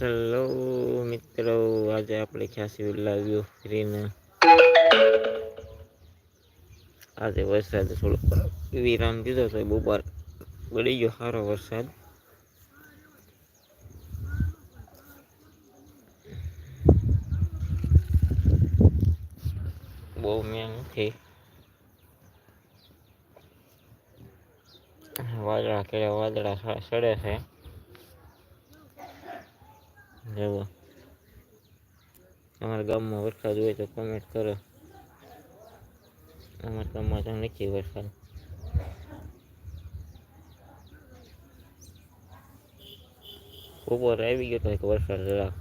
Hello મિત્રો. આજે આપણે ખ્યાસી લાવ્યો ફ્રીને. આજે વરસાદ થોડો વિરામ દીધો તો બપોર પડી ગયો સારો વરસાદ. બહુ મેં નથી. વાદળા કે વાદળા સડે છે. જુઓ તમારા ગામમાં વરસાદ હોય તો કમેન્ટ કરો. અમારા ગામમાં તો નથી વરસાદ. ઉપર આવી ગયો તો એક વરસાદ જરાક.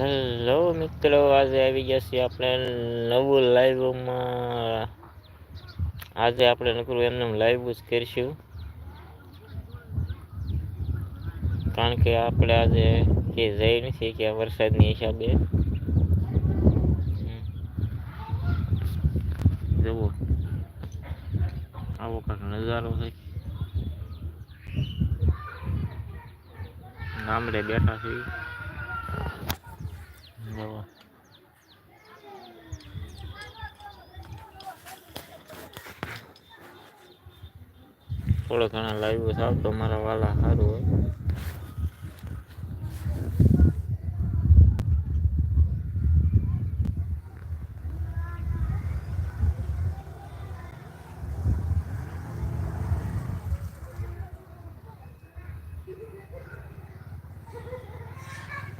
હેલો મિત્રો, આજે આવી ગયા છીએ આપણે નવું લાઈવમાં આજે આપણે નકરું એમને લાઈવ જ કરીશું. કારણ કે આપણે આજે કે જઈ નથી કે વરસાદની હિસાબે. જુઓ. આવો કાંક નજારો છે. ગામડે બેઠા છીએ. જુઓ થોડો ઘણા લાઈવ થાવ તો મારા વાલા સારું હોય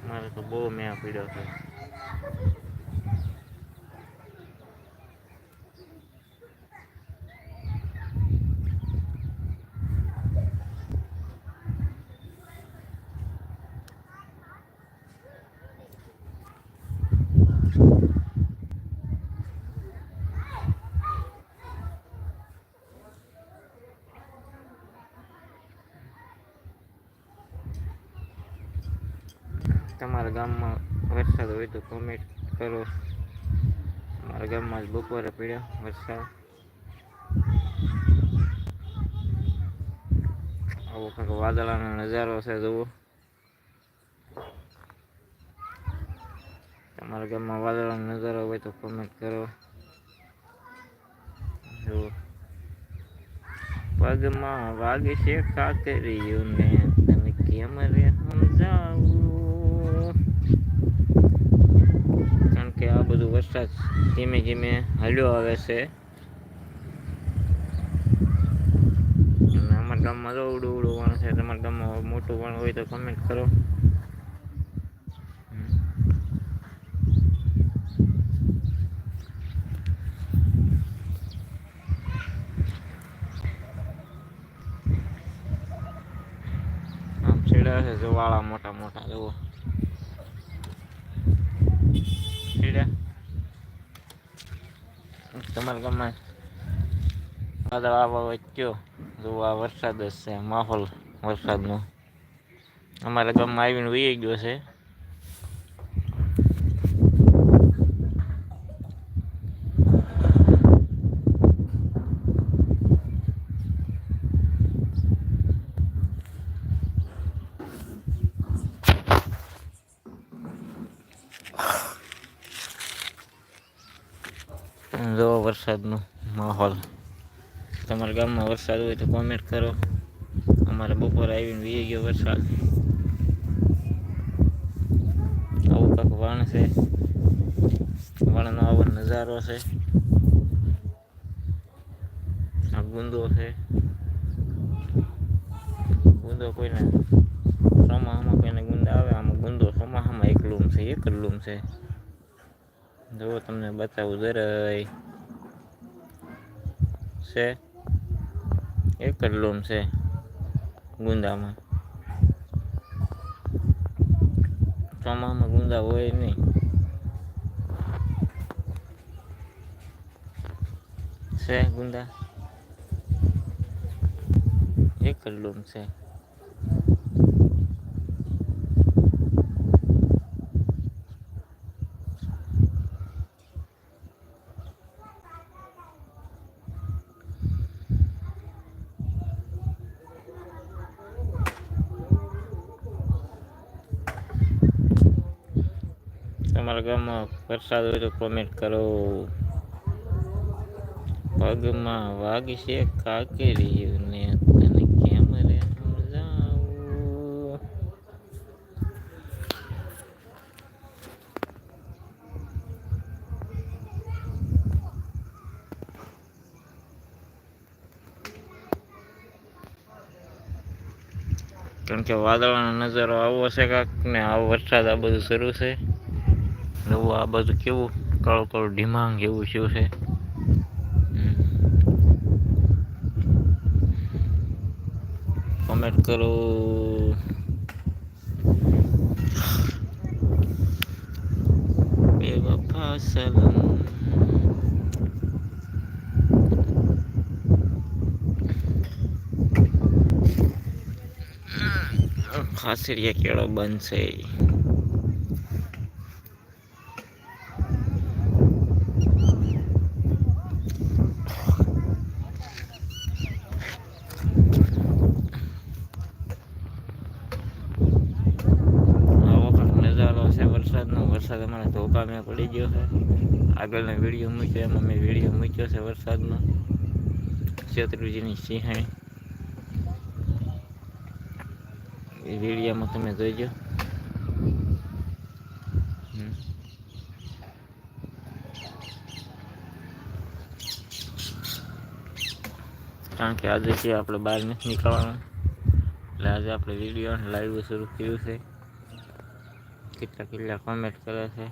મારે તો બહુ મેં પીડ્યો છે તમારા ગામમાં વરસાદ હોય તો કોમેન્ટ કરો. મારા ગામમાં જ બપોરે પીડ્યો વરસાદ. આવો કંઈક વાદળાનો નજારો છે, જુઓ. તમારા ગામમાં વાદળાનો નજારો હોય તો કોમેન્ટ કરો. જુઓ. પગમાં વાગે છે કાકરીઓને તને કેમ રે સમજાવું કારણ કે આ બધું વરસાદ ધીમે ધીમે હાલ્યો આવે છે. અમારા ગામમાં તો ઉડું ઉડું વણ છે. તમારા ગામમાં મોટું વણ હોય તો કમેન્ટ કરો. સીડા છે વાળા મોટા મોટા, જુઓ. તમારા ગામમાં વાદળ આવવા વચ્ચો જો આ વરસાદ જ છે, માહોલ વરસાદનો. અમારા ગામમાં આવીને વહી ગયો છે જો વરસાદનો માહોલ. તમારા ગામમાં વરસાદ હોય તો કોમેન્ટ કરો. અમારે બપોરે આવીને વી ગયો વરસાદ. આવું કાંક વણ છે. વણનો આવો નજારો છે. આ ગુંદો છે. ગુંદો કોઈને ચોમાહામાં કોઈને ગુંદા આવે, આમાં ગુંદો ચોમાહામાં એક લૂમ છે, એક જ લૂમ છે. જો તમને બતાવું જરાય. છે. એક જ લૂમ છે ગુંદામાં. ચોમામાં ગુંદા હોય નહીં. છે ગુંદા? એક જ લૂમ છે. તમારા ગામમાં વરસાદ હોય તો કોમેન્ટ કરો. પગમાં વાગશે કાકેરીયું ને તને કેમ રે સમજાવું? કારણ કે વાદળાનો નજારો આવો છે કાંક ને આવો વરસાદ આ બધું શરૂ છે. નવું આ બધું કેવું? કાળું કાળું ઢીમાંગ એવું શું છે. કોમેન્ટ કરો. બેવફા સલમ ખાસરિયા કેળો બનશે આવો કંઈક નજારો છે વરસાદ અમારે પડી ગયો છે. આગળનો વીડિયો મૂક્યો, એમાં મેં વીડિયો મૂક્યો છે વરસાદનો. શત્રુજીની સિંહણી. એ વિડીયામાં તમે જોઈજો. કારણ કે આજે છે આપણે બહાર નથી નીકળવાનું. એટલે આજે આપણે વીડિયો લાઈવ શરૂ કર્યું છે. કેટલા કેટલા કોમેન્ટ કરે છે.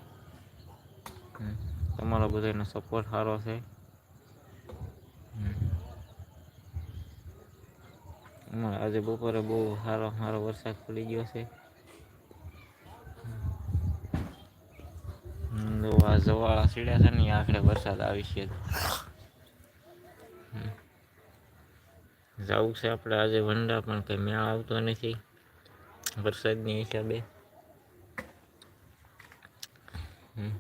તમારો બધાનો સપોર્ટ સારો છે. આજે બપોરે બહુ સારો સારો વરસાદ પડી ગયો છે. જવાળા સીડ્યા છે ને આખરે વરસાદ આવી છે. જવું છે આપણે, આજે વંડા પણ કંઈ મેળ આવતો નથી વરસાદની હિસાબે હમ.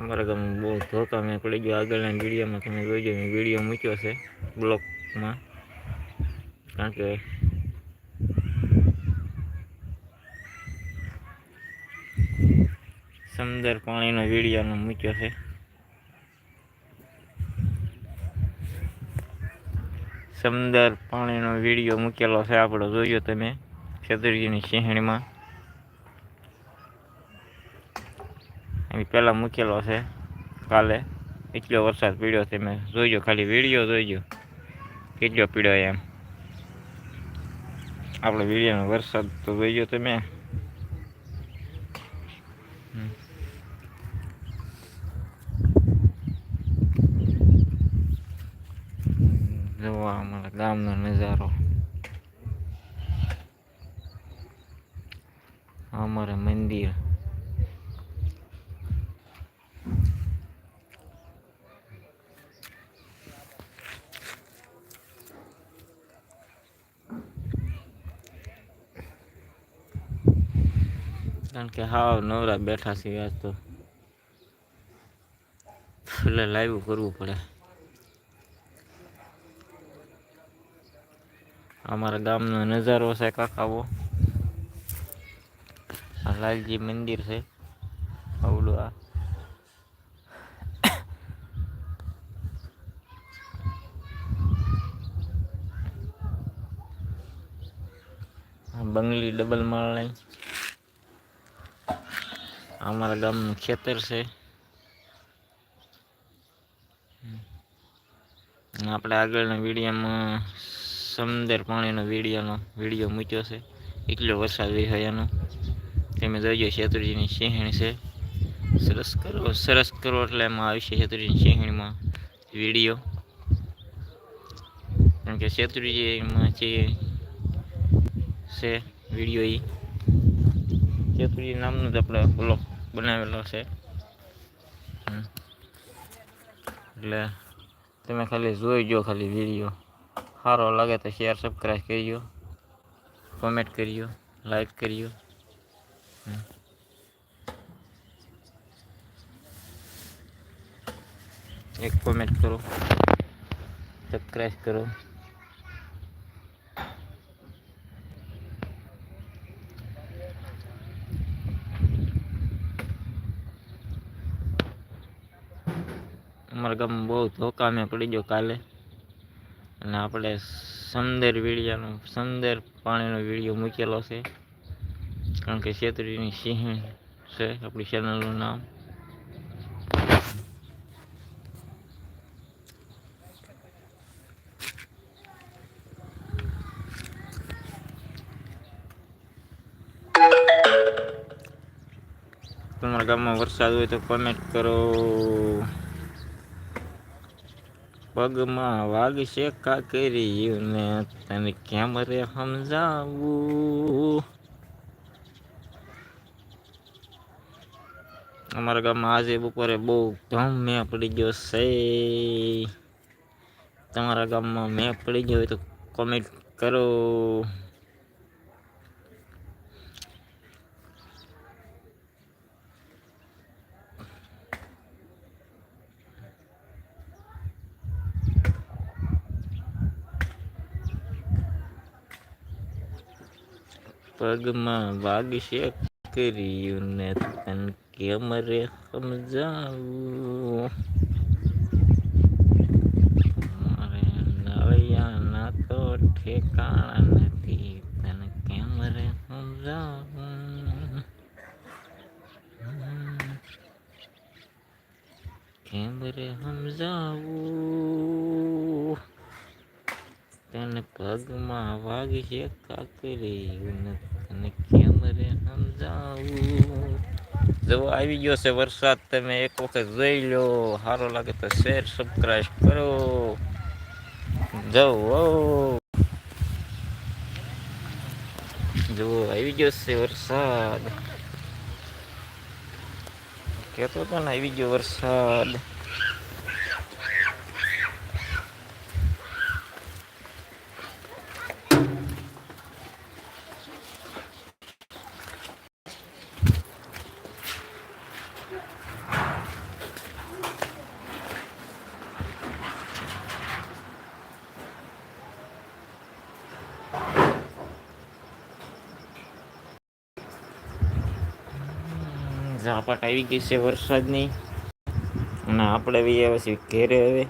અમારા ગામમાં બહુ ગયો આગળના વિડીયોમાં તમે જોઈજો મેં વીડિયો મૂક્યો છે બ્લોકમાં. કારણ કે સમદર પાણીનો વિડીયોનો મૂક્યો છે. સમદર પાણીનો વીડિયો મૂકેલો છે આપણો. જોયો તમે છત્રીજીની સિંહણીમાં પહેલાં મૂકેલો છે કાલે. એટલો વરસાદ પીડ્યો તમે જોઈજો ખાલી વીડિયો જોઈજો. કેટલો પીડ્યો એમ. આપણે વિડીયોનો વરસાદ તો જોઈજો તમે. જોવા અમારા ગામનો નજારો. અમારા મંદિર. કારણ કે હાવ નવરા બેઠા છીએ આજ તો. એટલે લાઈવ કરવું પડે. અમારા ગામનો નજારો છે કાકાવો. આ લાલજી મંદિર છે. આવડું આ. બંગલી ડબલ માળ માળની અમારા ગામનું ખેતર છે. આપણે આગળના વિડીયામાં સમંદર પાણીનો વિડીયાનો વીડિયો મૂક્યો છે. એટલો વરસાદ વિશે એનો તમે જોઈજો શેતુજીની સિંહણી છે. સરસ કરો સરસ કરો એટલે એમાં આવશે શેતુજીની સિંહણીમાં વીડિયો. કારણ કે શેતુજીમાં છે છે વીડિયો એ શેતુજી નામનો જ આપણે બ્લોગ બનાવેલો છે. એટલે તમે ખાલી જોઈજો ખાલી વીડિયો સારો લાગે તો શેર સબસ્ક્રાઈબ કરજો કોમેન્ટ કરજો લાઈક કરજો. એક કોમેન્ટ કરો સબસ્ક્રાઈબ કરો અમારા ગામમાં બહુ ધોકામે પડી ગયો કાલે. અને આપણે સુંદર વીડિયાનો, સુંદર પાણીનો વીડિયો મૂકેલો છે. કારણ કે છેતરીની સિંહ છે, આપણી ચેનલનું નામ. તમારા ગામમાં વરસાદ હોય તો કોમેન્ટ કરો. પગમાં વાગશે કાકરીને તને કેમ રે સમજાવું? અમારા ગામમાં આજે બપોરે બહુ ધમ મેં પડી ગયો છે. તમારા ગામમાં મેં પડી ગયો હોય તો કોમેન્ટ કરો. પગમાં વાગશે કર્યું ને તન કેમ રે સમજાવું મારે નળિયાના તો ઠેકાણા નથી તન કેમ રે સમજાવું કેમ રે સમજાવું તને પગમાં વાગશે કાકરી તને કેમ રે સમજાવું જો આવી ગયો છે વરસાદ. તમે એક વખત જોઈ લો. સારો લાગે તો શેર સબસ્ક્રાઈબ કરો. જવું જો આવી ગયો છે વરસાદ. કેતો તો ને, આવી ગયો વરસાદ. ઝાપટ આવી ગઈ છે વરસાદની? અને આપણે બી આવે છે ઘેરે હવે.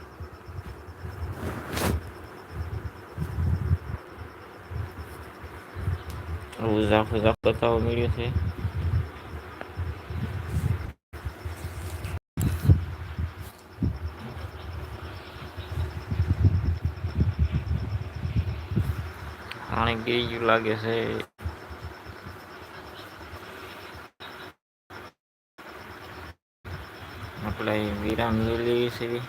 આવું ઝાફો ઝાફ બતાવવા મળ્યો છે. પાણી ગઈ લાગે છે. આપણે વિરામ લઈ લઈએ છીએ